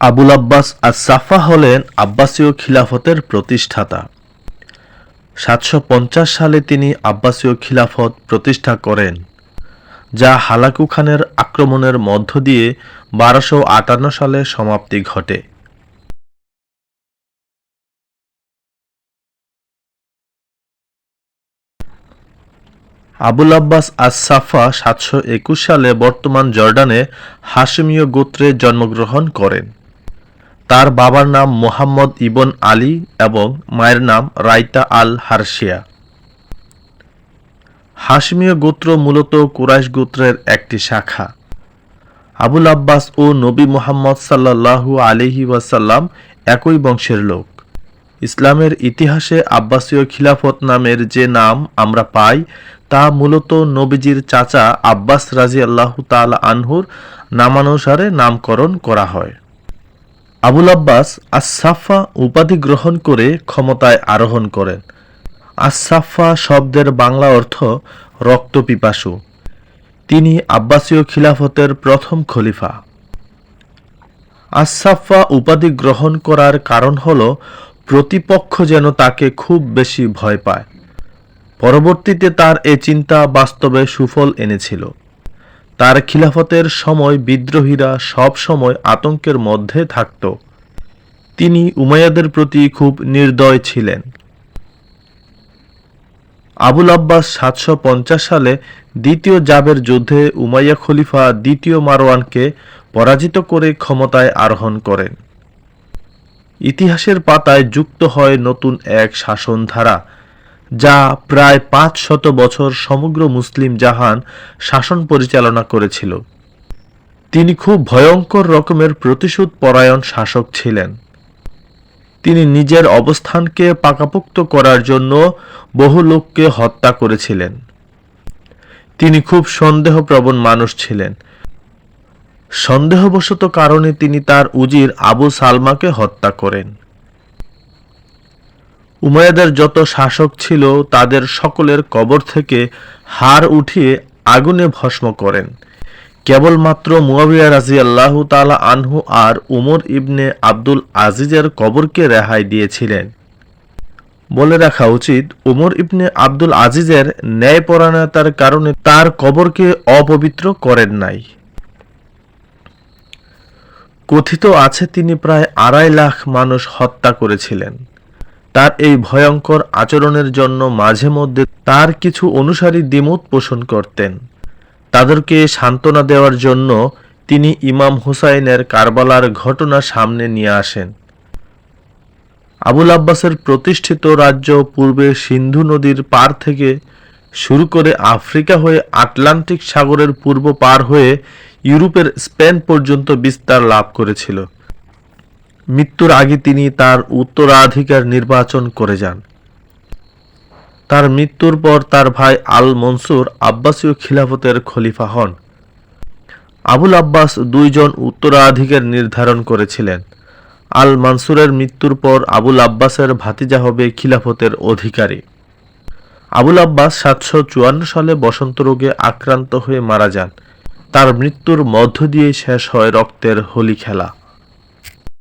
আবুল আব্বাস আস-সাফা হলেন আব্বাসীয় খিলাফতের প্রতিষ্ঠাতা। সাতশো পঞ্চাশ সালে তিনি আব্বাসীয় খিলাফত প্রতিষ্ঠা করেন, যা হালাকু খানের আক্রমণের মধ্য দিয়ে বারোশো আটান্ন সালে সমাপ্তি ঘটে। আবুল আব্বাস আস-সাফা সাতশো একুশ সালে বর্তমান জর্ডানে হাশেমীয় গোত্রে জন্মগ্রহণ করেন। তার বাবার নাম মোহাম্মদ ইবন আলী এবং মায়ের নাম রাইতা আল হারশিয়া। হাশমীয় গোত্র মূলত কুরাইশ গোত্রের একটি শাখা। আবুল আব্বাস ও নবী মোহাম্মদ সাল্লাল্লাহু আলিহি ওয়াসাল্লাম একই বংশের লোক। ইসলামের ইতিহাসে আব্বাসীয় খিলাফত নামের যে নাম আমরা পাই, তা মূলত নবীজির চাচা আব্বাস রাজি আল্লাহ তাল আনহুর নামানুসারে নামকরণ করা হয়। আবুল আব্বাস আসাফা উপাধি গ্রহণ করে ক্ষমতায় আরোহণ করেন। আসাফা শব্দের বাংলা অর্থ রক্তপিপাসু। তিনি আব্বাসীয় খিলাফতের প্রথম খলিফা। আসাফা উপাধি গ্রহণ করার কারণ হল, প্রতিপক্ষ যেন তাকে খুব বেশি ভয় পায়। পরবর্তীতে তার এ চিন্তা বাস্তবে সুফল এনেছিল। তার খিলাফতের সময় বিদ্রোহীরা সব সময় আতঙ্কের মধ্যে থাকত। তিনি উমাইয়াদের প্রতি খুব নির্দয় ছিলেন। আবুল আব্বাস সাতশো পঞ্চাশ সালে দ্বিতীয় জাবের যুদ্ধে উমাইয়া খলিফা দ্বিতীয় মারওয়ানকে পরাজিত করে ক্ষমতায় আরোহণ করেন। ইতিহাসের পাতায় যুক্ত হয় নতুন এক শাসনধারা। যা প্রায় পাঁচ শত বছর সমগ্র মুসলিম জাহান শাসন পরিচালনা করেছিল। তিনি খুব ভয়ঙ্কর রকমের প্রতিশোধ পরায়ণ শাসক ছিলেন। তিনি নিজের অবস্থানকে পাকাপোক্ত করার জন্য বহু লোককে হত্যা করেছিলেন। তিনি খুব সন্দেহপ্রবণ মানুষ ছিলেন। সন্দেহবশত কারণে তিনি তার উজির আবু সালমাকে হত্যা করেন। উমায়াদের যত শাসক ছিল, তাদের সকলের কবর থেকে হার উঠিয়ে আগুনে ভস্ম করেন। কেবলমাত্র মুয়াবিয়া রাজি আল্লাহ তালা আনহু আর উমর ইবনে আব্দুল আজিজের কবরকে রেহাই দিয়েছিলেন। বলে রাখা উচিত, উমর ইবনে আব্দুল আজিজের ন্যায়পরায়ণতার কারণে তার কবরকে অপবিত্র করেন নাই। কথিত আছে, তিনি প্রায় আড়াই লাখ মানুষ হত্যা করেছিলেন। তার এই ভয়ঙ্কর আচরণের জন্য মাঝে মধ্যে তার কিছু অনুসারী দ্বিমত পোষণ করতেন। তাদেরকে সান্ত্বনা দেওয়ার জন্য তিনি ইমাম হুসাইনের কারবালার ঘটনা সামনে নিয়ে আসেন। আবুল আব্বাসের প্রতিষ্ঠিত রাজ্য পূর্বে সিন্ধু নদীর পার থেকে শুরু করে আফ্রিকা হয়ে আটলান্টিক সাগরের পূর্ব পার হয়ে ইউরোপের স্পেন পর্যন্ত বিস্তার লাভ করেছিল। মৃত্যুর আগে তিনি তার উত্তরাধিকার নির্বাচন করে যান। তার মৃত্যুর পর তার ভাই আল মনসুর আব্বাসীয় খিলাফতের খলিফা হন। আবুল আব্বাস দুইজন উত্তরাধিকার নির্ধারণ করেছিলেন। আল মানসুরের মৃত্যুর পর আবুল আব্বাসের ভাতিজা হবে খিলাফতের অধিকারী। আবুল আব্বাস সাতশো চুয়ান্ন সালে বসন্ত রোগে আক্রান্ত হয়ে মারা যান। তার মৃত্যুর মধ্য দিয়ে শেষ হয় রক্তের হোলি খেলা।